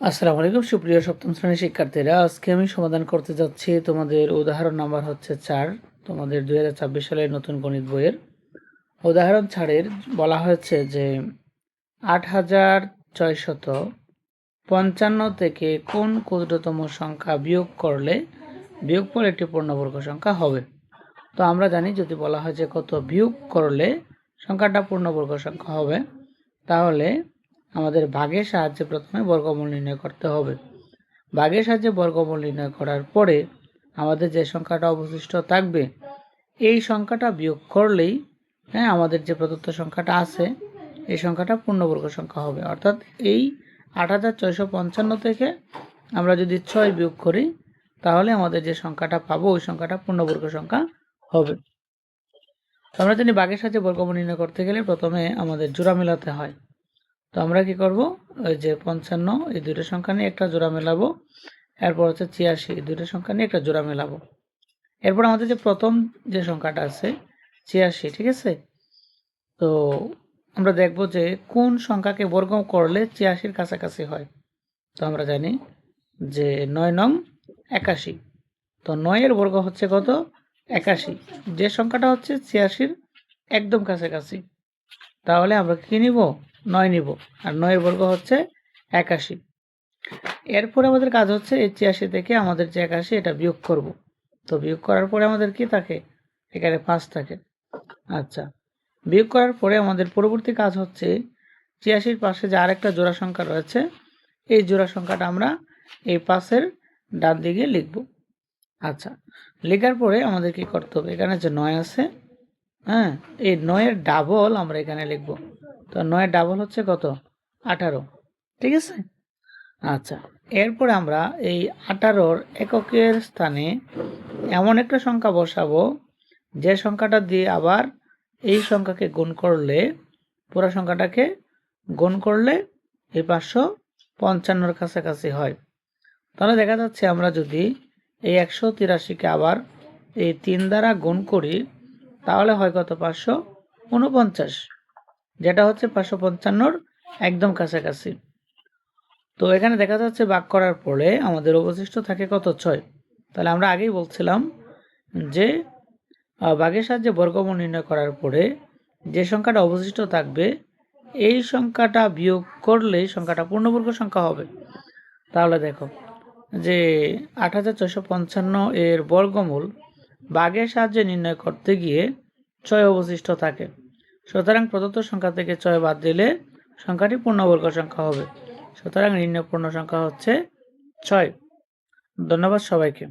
আসসালামু আলাইকুম, সুপ্রিয় সপ্তম শ্রেণির শিক্ষার্থীরা। আজকে আমি সমাধান করতে যাচ্ছি। তোমাদের উদাহরণ নাম্বার হচ্ছে চার। তোমাদের দুই হাজার ছাব্বিশ সালের নতুন গণিত বইয়ের উদাহরণ ছাড়ের বলা হয়েছে যে আট হাজার ছয়শত পঞ্চান্ন থেকে কোন ক্ষুদ্রতম সংখ্যা বিয়োগ করলে বিয়োগ পর একটি পূর্ণবর্গ সংখ্যা হবে? তো আমরা জানি যদি বলা হয় যে কত বিয়োগ করলে সংখ্যাটা পূর্ণবর্গ সংখ্যা হবে, তাহলে আমাদের ভাগের সাহায্যে প্রথমে বর্গমূল নির্ণয় করতে হবে। ভাগের সাহায্যে বর্গমূল নির্ণয় করার পরে আমাদের যে সংখ্যাটা অবশিষ্ট থাকবে, এই সংখ্যাটা বিয়োগ করলেই হ্যাঁ আমাদের যে প্রদত্ত সংখ্যাটা আছে, এই সংখ্যাটা পূর্ণবর্গ সংখ্যা হবে। অর্থাৎ এই আট হাজার ছয়শো পঞ্চান্ন থেকে আমরা যদি ছয় বিয়োগ করি, তাহলে আমাদের যে সংখ্যাটা পাবো, ওই সংখ্যাটা পূর্ণবর্গ সংখ্যা হবে। আমরা জানি বাঘের সাথে বর্গমূল নির্ণয় করতে গেলে প্রথমে আমাদের জোড়া মেলাতে হয়। তো আমরা কি করব? ওই যে পঞ্চান্ন, এই দুটো সংখ্যা নিয়ে একটা জোড়া মেলাবো। এরপর হচ্ছে ছিয়াশি, এই দুটো সংখ্যা নিয়ে একটা জোড়া মেলাবো। এরপর আমাদের যে প্রথম যে সংখ্যাটা আছে, ছিয়াশি, ঠিক আছে? তো আমরা দেখব যে কোন সংখ্যাকে বর্গ করলে ছিয়াশির কাছাকাছি হয়। তো আমরা জানি যে নয় নং একাশি। তো নয়ের বর্গ হচ্ছে কত? একাশি। যে সংখ্যাটা হচ্ছে ছিয়াশির একদম কাছাকাছি। তাহলে আমরা কি নিব? নয় নিব। আর নয়ের বর্গ হচ্ছে একাশি। এরপরে আমাদের কাজ হচ্ছে এই ছিয়াশি থেকে আমাদের যে একাশি, এটা বিয়োগ করব। তো বিয়োগ করার পরে আমাদের কি থাকে? এখানে পাঁচ থাকে। আচ্ছা। বিয়োগ করার পরে আমাদের পরবর্তী কাজ হচ্ছে ছিয়াশির পাশে যে আরেকটা জোড়া সংখ্যা রয়েছে, এই জোড়া সংখ্যাটা আমরা এই পাশের ডান দিকে লিখব। আচ্ছা। লেখার পরে আমাদের কি করতে হবে? এখানে যে নয় আছে হ্যাঁ এই নয়ের ডাবল আমরা এখানে লিখব। তো নয়ের ডাবল হচ্ছে কত? আঠারো। ঠিক আছে? আচ্ছা এরপরে আমরা এই আঠারোর এককের স্থানে এমন একটা সংখ্যা বসাবো, যে সংখ্যাটা দিয়ে আবার এই সংখ্যাকে গুণ করলে, পুরো সংখ্যাটাকে গুণ করলে এই পাঁচশো পঞ্চান্নর কাছাকাছি হয়। তাহলে দেখা যাচ্ছে আমরা যদি এই একশো তিরাশিকে আবার এই তিন দ্বারা গুণ করি, তাহলে হয় কত? পাঁচশো উনপঞ্চাশ। যেটা হচ্ছে পাঁচশো পঞ্চান্নর একদম কাছাকাছি। তো এখানে দেখা যাচ্ছে বাক করার পরে আমাদের অবশিষ্ট থাকে কত? ছয়। তাহলে আমরা আগেই বলছিলাম যে বাঘের সাহায্যে বর্গমূল নির্ণয় করার পরে যে সংখ্যাটা অবশিষ্ট থাকবে, এই সংখ্যাটা বিয়োগ করলেই সংখ্যাটা পূর্ণবর্গ সংখ্যা হবে। তাহলে দেখো যে, আট হাজার ছয়শো পঞ্চান্ন এর বর্গমূল বাঘের সাহায্যে নির্ণয় করতে গিয়ে ছয় অবশিষ্ট থাকে। সুতরাং প্রদত্ত সংখ্যা থেকে ছয় বাদ দিলে সংখ্যাটি পূর্ণবর্গ সংখ্যা হবে। সুতরাং নির্ণয় পূর্ণ সংখ্যা হচ্ছে ছয়। ধন্যবাদ সবাইকে।